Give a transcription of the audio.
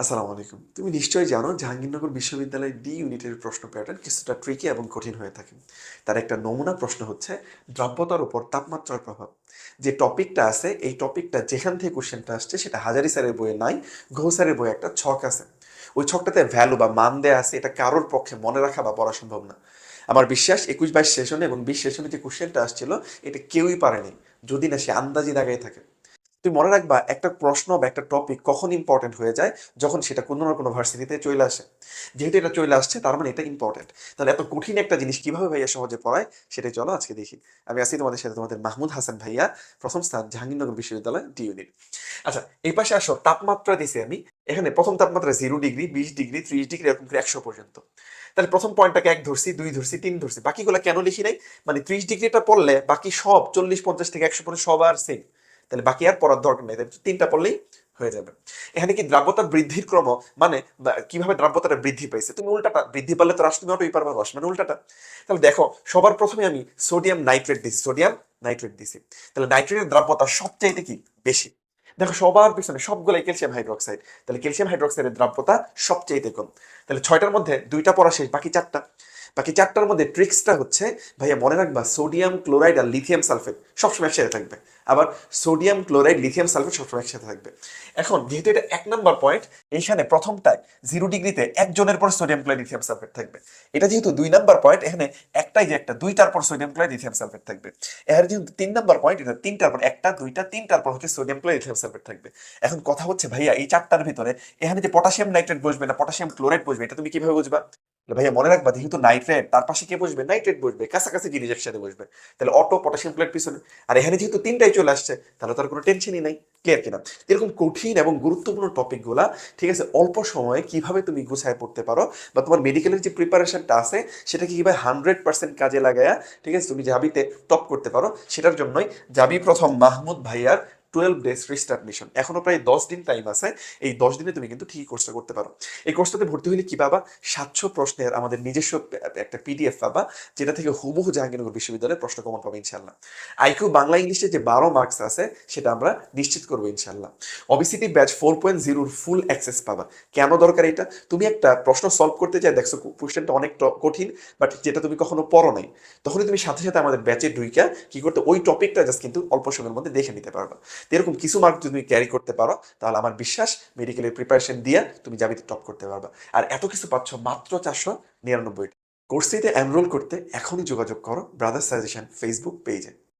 আসসালামু আলাইকুম। তুমি নিশ্চয়ই জানো জাহাঙ্গীরনগর বিশ্ববিদ্যালয়ের ডি ইউনিটের প্রশ্ন প্যাটার্ন কিছুটা ট্রিকি এবং কঠিন হয়ে থাকে। তার একটা নমুনা প্রশ্ন হচ্ছে, দ্রব্যতার উপর তাপমাত্রার প্রভাব। যে টপিকটা আছে, এই টপিকটা যেখান থেকে কোশ্চেনটা আসছে, সেটা হাজারি স্যারের বইয়ে নাই, ঘোষ স্যারের বইয়ে একটা ছক আছে। ওই ছকটাতে ভ্যালু বা মান দেয়া আছে, এটা কারোর পক্ষে মনে রাখা বা পড়া সম্ভব না। আমার বিশ্বাস, একুশ বাইশ সেশনে এবং বিশ সেশনে যে কোশ্চেনটা আসছিল, এটা কেউই পারেনি, যদি না সে আন্দাজি দাগায় থাকে। তুমি মনে রাখবা, একটা প্রশ্ন বা একটা টপিক কখন ইম্পর্টেন্ট হয়ে যায়? যখন সেটা কোনো না কোনো ভার্সিটিতে চলে আসে। যেহেতু এটা চলে আসছে, তার মানে এটা ইম্পর্টেন্ট তাহলে এত কঠিন একটা জিনিস কীভাবে ভাইয়া সহজে পড়ায়, সেটাই চলো আজকে দেখি। আমি আছি তোমাদের সাথে, তোমাদের মাহমুদ হাসান ভাইয়া, প্রথম স্থান, জাহাঙ্গীরনগর বিশ্ববিদ্যালয় ডি ইউনিট আচ্ছা এই পাশে আসো, তাপমাত্রা দিছি আমি। এখানে প্রথম তাপমাত্রা জিরো ডিগ্রি বিশ ডিগ্রি ত্রিশ ডিগ্রি এরকম করে একশো পর্যন্ত। তাহলে প্রথম পয়েন্টটাকে এক ধরছি, দুই ধরছি, তিন ধরছি। বাকিগুলো কেন লিখি নাই? মানে ত্রিশ ডিগ্রিটা পড়লে বাকি সব চল্লিশ, পঞ্চাশ থেকে একশো পর্যন্ত সবার সেম তাহলে বাকি আর পড়ার দরকার নেই। তিনটা পড়লেই হয়ে যাবে। এখানে কি দ্রাব্যতা বৃদ্ধির ক্রম মানে কীভাবে দ্রাব্যতাটা বৃদ্ধি পাইছে? তুমি উল্টাটা, বৃদ্ধি পারলে তো রাষ্ট্র তুমি পারবা রস মানে উল্টাটা। তাহলে দেখো, সবার প্রথমে আমি সোডিয়াম নাইট্রেট দিছি, সোডিয়াম নাইট্রেট দিছি। তাহলে নাইট্রেটের দ্রাব্যতা সবচাইতে কি? বেশি। দেখো, সবার পিছনে সবগুলাই ক্যালসিয়াম হাইড্রোক্সাইড। তাহলে ক্যালসিয়াম হাইড্রোক্সাইডের দ্রাব্যতা সবচাইতে কম। তাহলে ছয়টার মধ্যে দুইটা পড়া শেষ, বাকি চারটা। বাকি চারটার মধ্যে ট্রিক্সটা হচ্ছে, ভাইয়া মনে রাখবা, সোডিয়াম ক্লোরাইড আর লিথিয়াম সালফেট সবসময় একসাথে থাকবে। আবার সোডিয়াম ক্লোরাইড, লিথিয়াম সালফেট সবসময় একসাথে থাকবে। এখন যেহেতু এটা এক নাম্বার পয়েন্ট এইখানে প্রথমটায় জিরো ডিগ্রিতে একজনের পর সোডিয়াম ক্লোরাইড, লিথিয়াম সালফেট থাকবে। এটা যেহেতু দুই নাম্বার পয়েন্ট এখানে একটাই যে একটা, দুইটার পর সোডিয়াম ক্লোরাইড, লিথিয়াম সালফেট থাকবে। এর যেহেতু তিন নাম্বার পয়েন্ট এটা তিনটার পর একটা, দুইটা, তিনটার পর হচ্ছে সোডিয়াম ক্লোরাইড, লিথিয়াম সালফেট থাকবে। এখন কথা হচ্ছে, ভাইয়া, এই চারটার ভিতরে এখানে যে পটাশিয়াম নাইট্রেট বসবে না, পটাশিয়াম ক্লোরাইড বসবে, এটা তুমি কীভাবে বুঝবা? ভাইয়া মনে রাখবা, যেহেতু নাইট্রেট তার পাশে কে বসবে? নাইট্রেট বসবে, কাছাকাছি জিনিস একসাথে বসবে। তাহলে অটো পটাশিয়াম ক্লোরাইড পিছনে, আর এখানে যেহেতু তিনটাই চলে আসছে, তাহলে তার কোনো টেনশনই নাই ক্লিয়ার কিনা? এরকম কঠিন এবং গুরুত্বপূর্ণ টপিকগুলা ঠিক আছে, অল্প সময়ে কীভাবে তুমি গুছায় পড়তে পারো বা তোমার মেডিকেলের যে প্রিপারেশনটা আছে, সেটাকে কীভাবে হান্ড্রেড পার্সেন্ট কাজে লাগায়া, ঠিক আছে, তুমি জাবিতে টপ করতে পারো, সেটার জন্যই জাবি প্রথম মাহমুদ ভাইয়ার টুয়েলভ ডেজ রিস্টার্ট মিশন এখনও প্রায় দশ দিন টাইম আছে। এই দশ দিনে তুমি কিন্তু ঠিকই কোর্সটা করতে পারো। এই কোর্সটাতে ভর্তি হলে কি পাবা? সাতশো প্রশ্নের আমাদের নিজস্ব একটা পিডিএফ পাবা, যেটা থেকে হুবহু জাহাঙ্গীরনগর বিশ্ববিদ্যালয়ের প্রশ্ন কমন পাবে ইনশাল্লাহ আইকিউ বাংলা ইংলিশে যে বারো মার্কস আছে, সেটা আমরা নিশ্চিত করব ইনশাল্লাহ অবিসিটি ব্যাচ ফোর পয়েন্ট জিরোর ফুল অ্যাক্সেস পাবা। কেন দরকার এটা? তুমি একটা প্রশ্ন সলভ করতে চাই, দেখছ কোশ্চেনটা অনেক কঠিন বাট যেটা তুমি কখনো পড়ো নাই, তখনই তুমি সাথে সাথে আমাদের ব্যাচে ঢুইকা কি করতে, ওই টপিকটা জাস্ট কিন্তু অল্প সময়ের মধ্যে দেখে নিতে পারবা। এরকম কিছু মার্ক যদি তুমি ক্যারি করতে পারো, তাহলে আমার বিশ্বাস মেডিকেলের প্রিপারেশন দিয়ে তুমি জাবিতে টপ করতে পারবে। আর এত কিছু পাচ্ছ মাত্র চারশো নিরানব্বই কোর্সটিতে এনরোল করতে এখনই যোগাযোগ করো ব্রাদার্স সাজেশন ফেসবুক পেজে